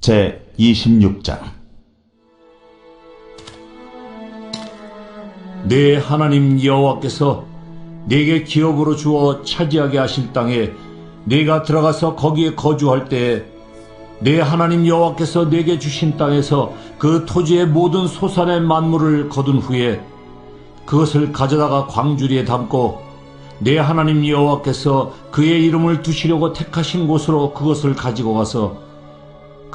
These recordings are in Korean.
제 26장. 내 하나님 여호와께서 내게 기업으로 주어 차지하게 하실 땅에 내가 들어가서 거기에 거주할 때에 내 하나님 여호와께서 내게 주신 땅에서 그 토지의 모든 소산의 만물을 거둔 후에 그것을 가져다가 광주리에 담고 내 하나님 여호와께서 그의 이름을 두시려고 택하신 곳으로 그것을 가지고 가서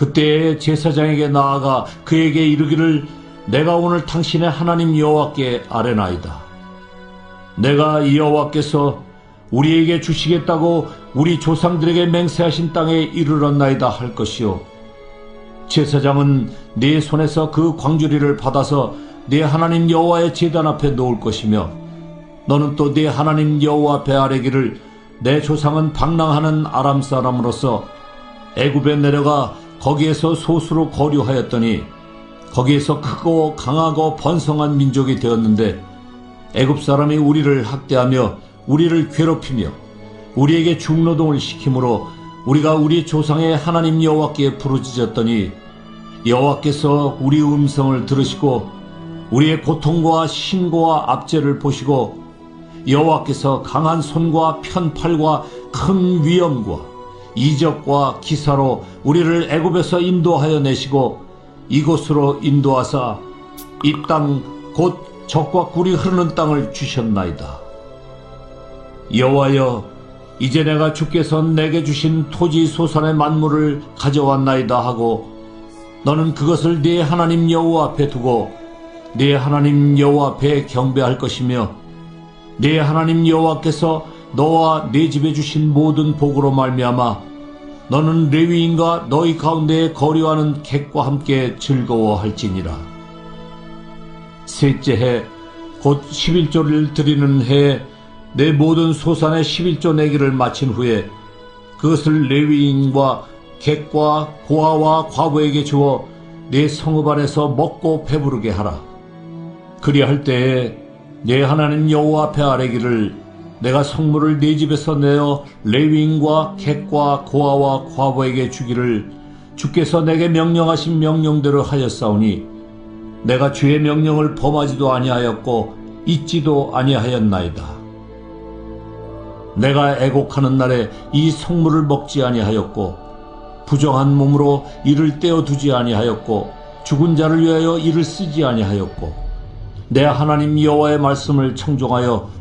그때 제사장에게 나아가 그에게 이르기를 내가 오늘 당신의 하나님 여호와께 아뢰나이다. 내가 여호와께서 우리에게 주시겠다고 우리 조상들에게 맹세하신 땅에 이르렀나이다 할 것이요. 제사장은 네 손에서 그 광주리를 받아서 네 하나님 여호와의 제단 앞에 놓을 것이며 너는 또 네 하나님 여호와 앞에 아뢰기를 내 조상은 방랑하는 아람 사람으로서 애굽에 내려가 거기에서 소수로 거류하였더니 거기에서 크고 강하고 번성한 민족이 되었는데 애굽 사람이 우리를 학대하며 우리를 괴롭히며 우리에게 중노동을 시키므로 우리가 우리 조상의 하나님 여호와께 부르짖었더니 여호와께서 우리 음성을 들으시고 우리의 고통과 신고와 압제를 보시고 여호와께서 강한 손과 편팔과 큰 위엄과 이적과 기사로 우리를 애굽에서 인도하여 내시고 이곳으로 인도하사 이 땅 곧 적과 꿀이 흐르는 땅을 주셨나이다. 여호와여 이제 내가 주께서 내게 주신 토지 소산의 만물을 가져왔나이다 하고 너는 그것을 네 하나님 여호와 앞에 두고 네 하나님 여호와 앞에 경배할 것이며 네 하나님 여호와께서 너와 네 집에 주신 모든 복으로 말미암아 너는 레위인과 너희 가운데에 거류하는 객과 함께 즐거워할지니라. 셋째 해 곧 11조를 드리는 해에 내 모든 소산의 11조 내기를 마친 후에 그것을 레위인과 객과 고아와 과부에게 주어 내 성읍 안에서 먹고 배부르게 하라. 그리할 때에 내 하나님 여호와 앞에 아뢰기를 내가 성물을 네 집에서 내어 레위인과 객과 고아와 과부에게 주기를 주께서 내게 명령하신 명령대로 하였사오니 내가 주의 명령을 범하지도 아니하였고 잊지도 아니하였나이다. 내가 애곡하는 날에 이 성물을 먹지 아니하였고 부정한 몸으로 이를 떼어두지 아니하였고 죽은 자를 위하여 이를 쓰지 아니하였고 내 하나님 여호와의 말씀을 청종하여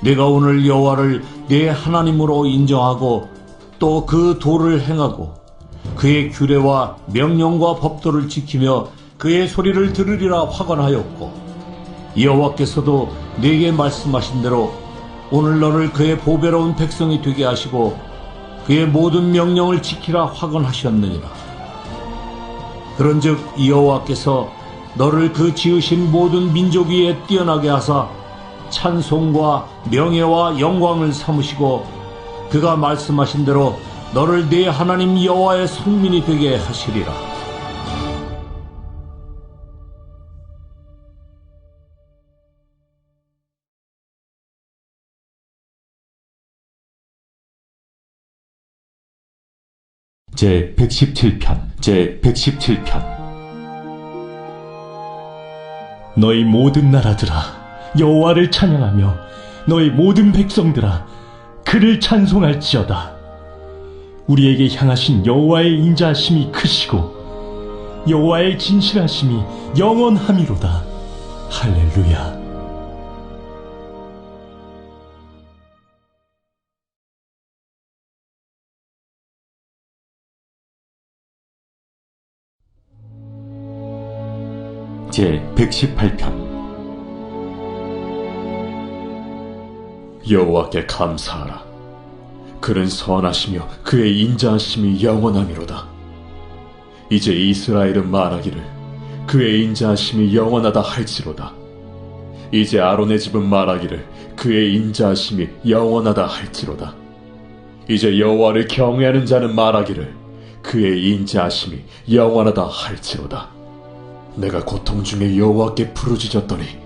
내가 오늘 여호와를 네 하나님으로 인정하고 또 그 도를 행하고 그의 규례와 명령과 법도를 지키며 그의 소리를 들으리라 확언하였고 여호와께서도 네게 말씀하신 대로 오늘 너를 그의 보배로운 백성이 되게 하시고 그의 모든 명령을 지키라 확언하셨느니라. 그런즉 여호와께서 너를 그 지으신 모든 민족 위에 뛰어나게 하사 찬송과 명예와 영광을 삼으시고 그가 말씀하신 대로 너를 네 하나님 여호와의 성민이 되게 하시리라. 제 117편 제 117편 너희 모든 나라들아 여호와를 찬양하며 너희 모든 백성들아 그를 찬송할지어다. 우리에게 향하신 여호와의 인자하심이 크시고 여호와의 진실하심이 영원함이로다. 할렐루야. 제 118편 여호와께 감사하라. 그는 선하시며 그의 인자하심이 영원함이로다. 이제 이스라엘은 말하기를 그의 인자하심이 영원하다 할지로다. 이제 아론의 집은 말하기를 그의 인자하심이 영원하다 할지로다. 이제 여호와를 경외하는 자는 말하기를 그의 인자하심이 영원하다 할지로다. 내가 고통 중에 여호와께 부르짖었더니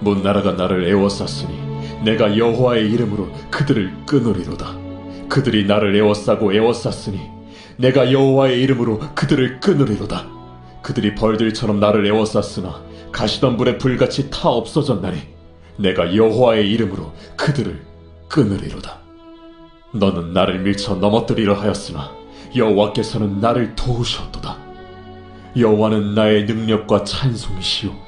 문나라가 나를 애워쌌으니 내가 여호와의 이름으로 그들을 끊으리로다. 그들이 나를 애워싸고 애워쌌으니 내가 여호와의 이름으로 그들을 끊으리로다. 그들이 벌들처럼 나를 애워쌌으나 가시던 불에 불같이 타 없어졌나니 내가 여호와의 이름으로 그들을 끊으리로다. 너는 나를 밀쳐 넘어뜨리려 하였으나 여호와께서는 나를 도우셨도다. 여호와는 나의 능력과 찬송이시요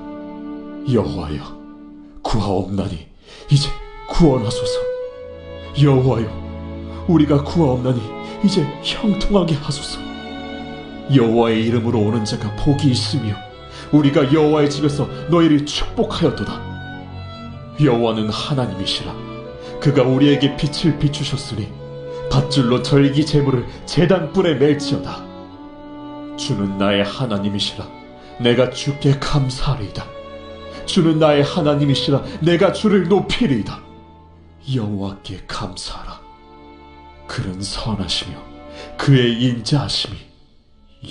여호와여 구하옵나니 이제 구원하소서. 여호와여 우리가 구하옵나니 이제 형통하게 하소서. 여호와의 이름으로 오는 자가 복이 있으며 우리가 여호와의 집에서 너희를 축복하였도다. 여호와는 하나님이시라. 그가 우리에게 빛을 비추셨으니 밧줄로 절기 제물을 제단 뿔에 멜지어다. 주는 나의 하나님이시라. 내가 주께 감사하리이다. 주는 나의 하나님이시라. 내가 주를 높이리이다. 여호와께 감사하라. 그는 선하시며 그의 인자하심이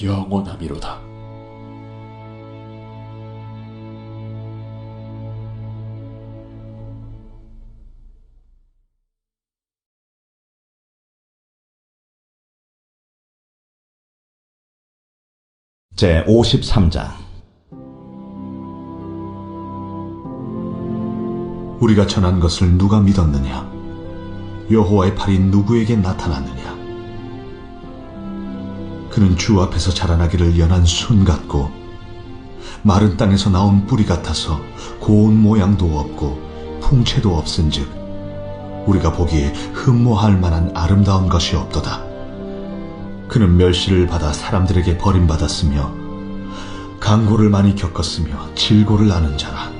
영원함이로다. 제 53장 우리가 전한 것을 누가 믿었느냐? 여호와의 팔이 누구에게 나타났느냐? 그는 주 앞에서 자라나기를 연한 순 같고 마른 땅에서 나온 뿌리 같아서 고운 모양도 없고 풍채도 없은즉 우리가 보기에 흠모할 만한 아름다운 것이 없도다. 그는 멸시를 받아 사람들에게 버림받았으며 강고를 많이 겪었으며 질고를 아는 자라.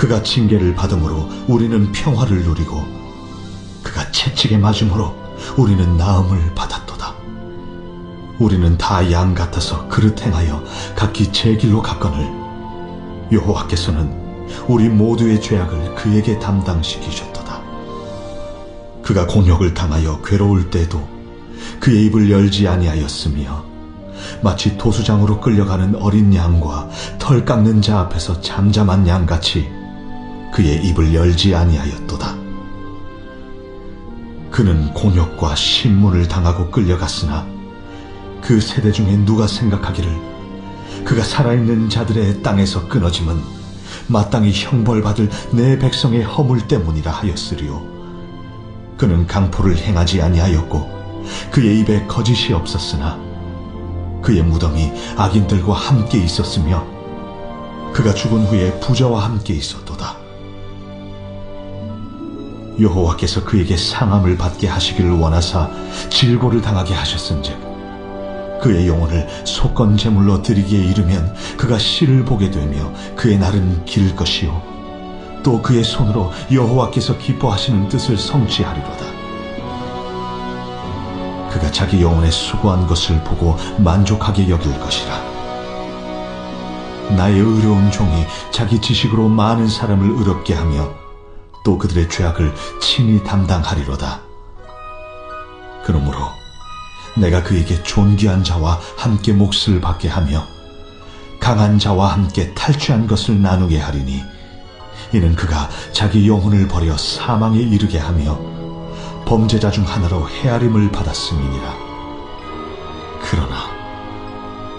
그가 징계를 받음으로 우리는 평화를 누리고 그가 채찍에 맞음으로 우리는 나음을 받았도다. 우리는 다 양 같아서 그릇 행하여 각기 제 길로 갔거늘 여호와께서는 우리 모두의 죄악을 그에게 담당시키셨도다. 그가 곤욕을 당하여 괴로울 때도 그의 입을 열지 아니하였으며 마치 도수장으로 끌려가는 어린 양과 털 깎는 자 앞에서 잠잠한 양같이 그의 입을 열지 아니하였도다. 그는 곤욕과 신문을 당하고 끌려갔으나 그 세대 중에 누가 생각하기를 그가 살아있는 자들의 땅에서 끊어짐은 마땅히 형벌받을 내 백성의 허물 때문이라 하였으리요 그는 강포를 행하지 아니하였고 그의 입에 거짓이 없었으나 그의 무덤이 악인들과 함께 있었으며 그가 죽은 후에 부자와 함께 있었도다 여호와께서 그에게 상함을 받게 하시기를 원하사 질고를 당하게 하셨은즉 그의 영혼을 속건 제물로 드리기에 이르면 그가 씨를 보게 되며 그의 날은 길 것이요 또 그의 손으로 여호와께서 기뻐하시는 뜻을 성취하리로다. 그가 자기 영혼의 수고한 것을 보고 만족하게 여길 것이라. 나의 의로운 종이 자기 지식으로 많은 사람을 의롭게 하며 또 그들의 죄악을 친히 담당하리로다. 그러므로 내가 그에게 존귀한 자와 함께 몫을 받게 하며 강한 자와 함께 탈취한 것을 나누게 하리니 이는 그가 자기 영혼을 버려 사망에 이르게 하며 범죄자 중 하나로 헤아림을 받았음이니라. 그러나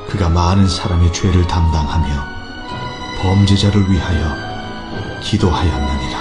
그가 많은 사람의 죄를 담당하며 범죄자를 위하여 기도하였느니라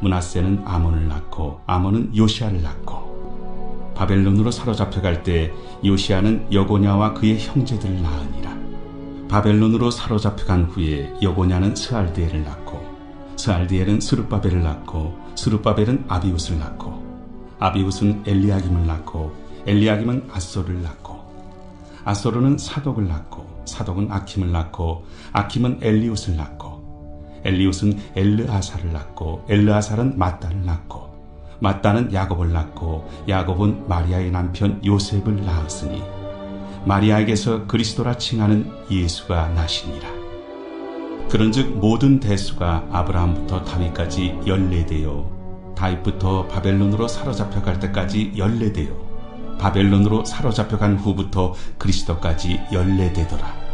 문하세는 아몬을 낳고 아몬은 요시아를 낳고 바벨론으로 사로잡혀갈 때 요시아는 여고냐와 그의 형제들을 낳으니라. 바벨론으로 사로잡혀간 후에 여고냐는 스알드엘을 낳고 스알드엘은 스룹바벨을 낳고 스룹바벨은 아비웃을 낳고 아비웃은 엘리야김을 낳고 엘리야김은 아소를 낳고 아소르는 사독을 낳고 사독은 아킴을 낳고 아킴은 엘리웃을 낳고 엘리웃은 엘르아사를 낳고 엘르아살은 마따를 낳고 마따는 야곱을 낳고 야곱은 마리아의 남편 요셉을 낳았으니 마리아에게서 그리스도라 칭하는 예수가 나시니라. 그런즉 모든 대수가 아브라함부터 다윗까지 연례되어 다윗부터 바벨론으로 사로잡혀 갈 때까지 연례되어 바벨론으로 사로잡혀 간 후부터 그리스도까지 연례되더라.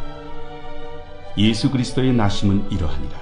예수 그리스도의 나심은 이러하니라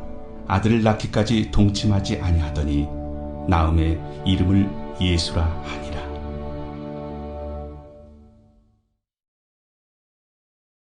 아들을 낳기까지 동침하지 아니하더니 나음의 이름을 예수라 하니라.